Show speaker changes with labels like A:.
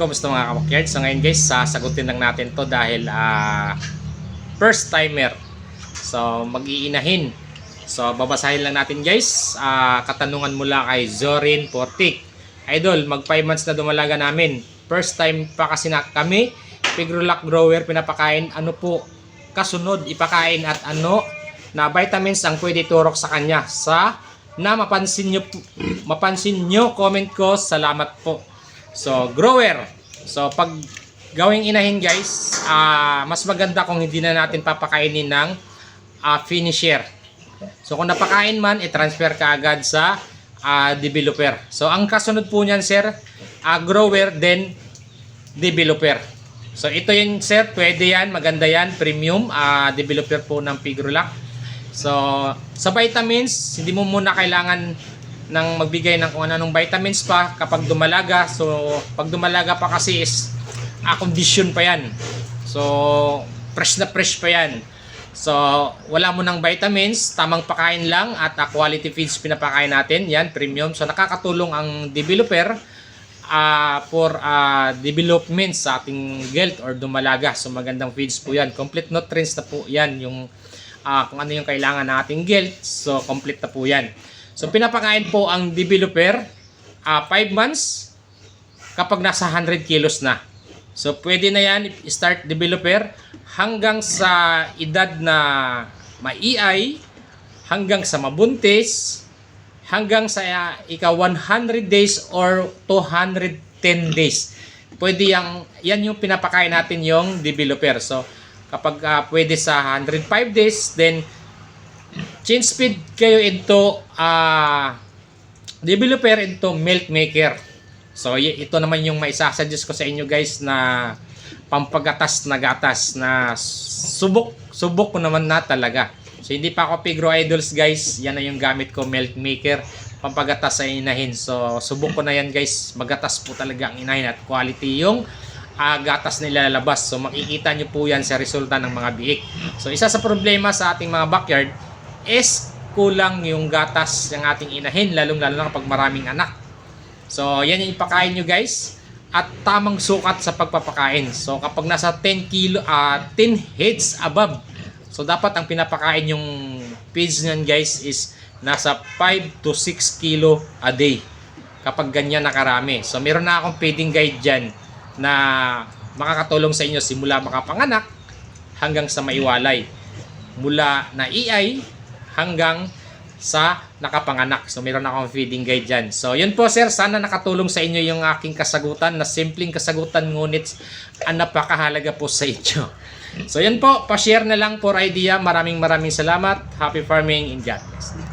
A: Kumusta mga kabakyard? So ngayon guys, sasagutin lang natin to dahil ah, first timer. So mag-iinahin. So babasahin lang natin guys. Ah, katanungan mula kay Zorin Portik. Idol, mag 5 months na dumalaga namin. First time pa kasi na kami. Pigrulac grower pinapakain. Ano po kasunod ipakain at ano na vitamins ang pwede turok sa kanya sa na mapansin nyo mapansin nyo comment ko salamat po so grower. So pag gawing inahin guys ah, mas maganda kung hindi na natin papakainin ng ah, finisher. So kung napakain man i-transfer ka agad sa ah, developer. So ang kasunod po niyan sir ah, grower then developer. So ito yun sir, pwede yan, maganda yan, premium, ah, developer po ng Pigrulac. So sa vitamins, hindi mo muna kailangan ng magbigay ng kung anong vitamins pa kapag dumalaga. So pag dumalaga pa kasi is ah, condition pa yan. So fresh na fresh pa yan. So wala mo ng vitamins, tamang pakain lang at ah, quality feeds pinapakain natin, yan premium. So nakakatulong ang developer ah for ah, development sa ating gelt or dumalaga. So magandang feeds po yan. Complete nutrients na po yan yung ah, kung ano yung kailangan ng ating gelt. So complete na po yan. So pinapakain po ang developer 5 months kapag nasa 100 kilos na. So pwede na yan start developer hanggang sa edad na maiay, hanggang sa mabuntis, hanggang sa uh, ika 100 days or 210 days. Pwede yang yan yung pinapakain natin yung developer. So kapag ah, pwede sa 105 days then change speed kayo into ah developer into milk maker. So ito naman yung maisasuggest ko sa inyo guys na pampagatas na gatas na subok subok ko naman na talaga. So hindi pa ako Pigro Idols guys. Yan na yung gamit ko milk maker pampagatas sa inahin. So subok ko na yan guys. Magatas po talaga ang inahin at quality yung ah, gatas na ilalabas. So makikita nyo po yan sa resulta ng mga biik. So isa sa problema sa ating mga backyard is kulang yung gatas ng ating inahin lalong lalo na kapag maraming anak. So yan yung ipakain nyo guys at tamang sukat sa pagpapakain. So kapag nasa 10 kilo ah 10 heads above So dapat ang pinapakain yung feeds niyan guys is nasa 5 to 6 kilo a day kapag ganyan nakarami. So meron na akong feeding guide dyan na makakatulong sa inyo simula makapanganak hanggang sa maiwalay. Mula na iay hanggang sa nakapanganak. So meron akong feeding guide dyan. So yun po sir, sana nakatulong sa inyo yung aking kasagutan na simpleng kasagutan ngunit ang napakahalaga po sa inyo. So yun po, pa-share na lang for idea. Maraming maraming salamat. Happy farming in God bless.